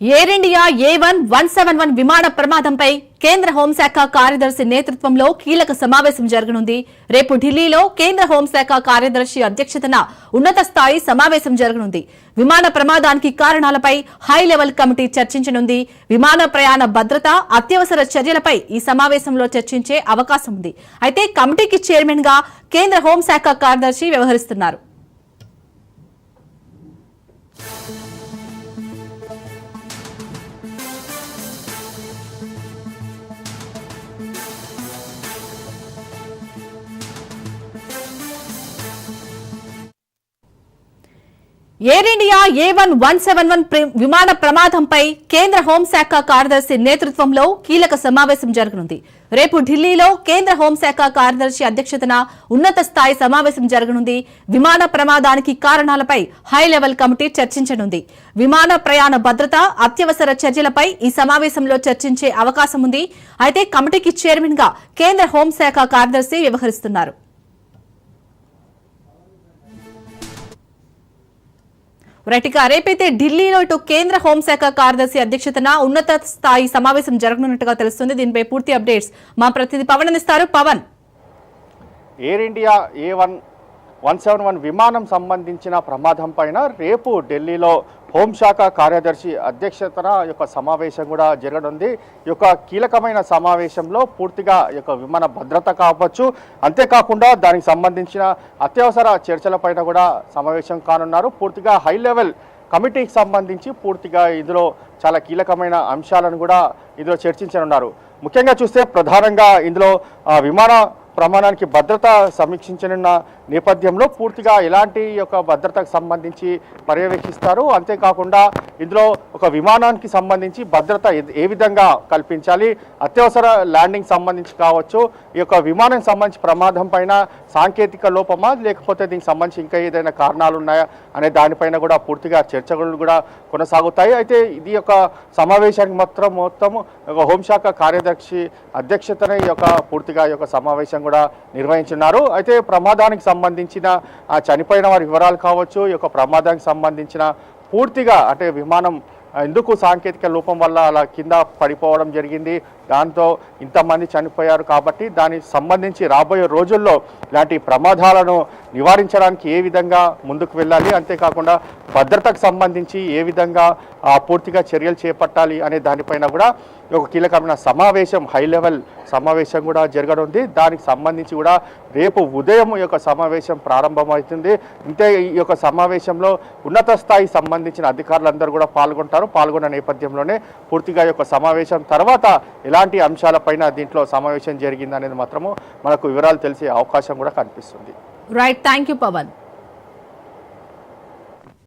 Air India A one one seven one విమాన ప్రమాదంపై కేంద్ర హోంశాఖ కార్యదర్శి నేతృత్వంలో కీలక సమావేశం జరగనుంది. రేపు ఢిల్లీలో కేంద్ర హోంశాఖ కార్యదర్శి అధ్యక్షతన ఉన్నత స్థాయి సమావేశం జరగనుంది. విమాన ప్రమాదానికి కారణాలపై హై లెవెల్ కమిటీ చర్చించనుంది. విమాన ప్రయాణ భద్రత అత్యవసర చర్యలపై ఈ సమావేశంలో చర్చించే అవకాశం ఉంది. అయితే కమిటీకి చైర్మన్గా కేంద్ర హోంశాఖ కార్యదర్శి వ్యవహరిస్తున్నారు. Air India A one one seven one విమాన ప్రమాదంపై కేంద్ర హోంశాఖ కార్యదర్శి నేతృత్వంలో కీలక సమావేశం జరగనుంది. రేపు ఢిల్లీలో కేంద్ర హోంశాఖ కార్యదర్శి అధ్యక్షతన ఉన్నత స్థాయి సమావేశం జరగనుంది. విమాన ప్రమాదానికి కారణాలపై హై లెవెల్ కమిటీ చర్చించనుంది. విమాన ప్రయాణ భద్రత అత్యవసర చర్యలపై ఈ సమావేశంలో చర్చించే అవకాశం ఉంది అయితే కమిటీకి చైర్మన్గా కేంద్ర హోంశాఖ కార్యదర్శి వ్యవహరిస్తున్నారు. రైట్గా రేపైతే ఢిల్లీలో ఇటు కేంద్ర హోంశాఖ కార్యదర్శి అధ్యక్షతన ఉన్నత స్థాయి సమావేశం జరగనున్నట్టుగా తెలుస్తుంది. దీనిపై పూర్తి అప్డేట్స్ మా ప్రతినిధి పవన్ అందిస్తారు. Pavan. Air India A one one seven one విమానం సంబంధించిన ప్రమాదం పైన రేపు ఢిల్లీలో హోంశాఖ కార్యదర్శి అధ్యక్షతన యొక్క సమావేశం కూడా జరగనుంది. ఈ యొక్క కీలకమైన సమావేశంలో పూర్తిగా ఈ యొక్క విమాన భద్రత కావచ్చు అంతేకాకుండా దానికి సంబంధించిన అత్యవసర చర్చలపైన కూడా సమావేశం కానున్నారు. పూర్తిగా హై లెవెల్ కమిటీకి సంబంధించి పూర్తిగా ఇందులో చాలా కీలకమైన అంశాలను కూడా ఇందులో చర్చించనున్నారు. ముఖ్యంగా చూస్తే ప్రధానంగా ఇందులో విమాన ప్రమాణానికి భద్రత సమీక్షించనున్న నేపథ్యంలో పూర్తిగా ఎలాంటి యొక్క భద్రతకు సంబంధించి పర్యవేక్షిస్తారు. అంతేకాకుండా ఇందులో ఒక విమానానికి సంబంధించి భద్రత ఏ- విధంగా కల్పించాలి? అత్యవసర ల్యాండింగ్ సంబంధించి కావచ్చు ఈ యొక్క విమానం సంబంధించి ప్రమాదం పైన సాంకేతిక లోపమా? లేకపోతే దీనికి సంబంధించి ఇంకా ఏదైనా కారణాలు ఉన్నాయా? అనే దానిపైన కూడా పూర్తిగా చర్చలు కూడా కొనసాగుతాయి. అయితే ఇది యొక్క సమావేశానికి మాత్రం మొత్తం ఒక హోంశాఖ కార్యదర్శి అధ్యక్షతనే ఈ యొక్క పూర్తిగా ఈ యొక్క సమావేశం కూడా నిర్వహించున్నారు. అయితే ప్రమాదానికి సంబంధించిన చనిపోయిన వారి వివరాలు కావచ్చు ఈ యొక్క ప్రమాదానికి సంబంధించిన పూర్తిగా అంటే విమానం ఎందుకు సాంకేతిక లోపం వల్ల అలా కింద పడిపోవడం జరిగింది? దాంతో ఇంతమంది చనిపోయారు కాబట్టి దానికి సంబంధించి రాబోయే రోజుల్లో ఇలాంటి ప్రమాదాలను నివారించడానికి ఏ విధంగా ముందుకు వెళ్ళాలి? అంతేకాకుండా భద్రతకు సంబంధించి ఏ విధంగా పూర్తిగా చర్యలు చేపట్టాలి అనే దానిపైన కూడా ఒక కీలకమైన సమావేశం హై లెవెల్ సమావేశం కూడా జరగనుంది. దానికి సంబంధించి కూడా రేపు ఉదయం ఈ యొక్క సమావేశం ప్రారంభమవుతుంది. ఇంతే ఈ యొక్క సమావేశంలో ఉన్నత స్థాయి సంబంధించిన అధికారులందరూ కూడా పాల్గొంటారు. పాల్గొన్న నేపథ్యంలోనే పూర్తిగా యొక్క సమావేశం తర్వాత ఎలాంటి అంశాలపైన దీంట్లో సమావేశం జరిగింది అనేది మాత్రము మనకు వివరాలు తెలిసే అవకాశం కూడా కనిపిస్తుంది. Right thank you Pawan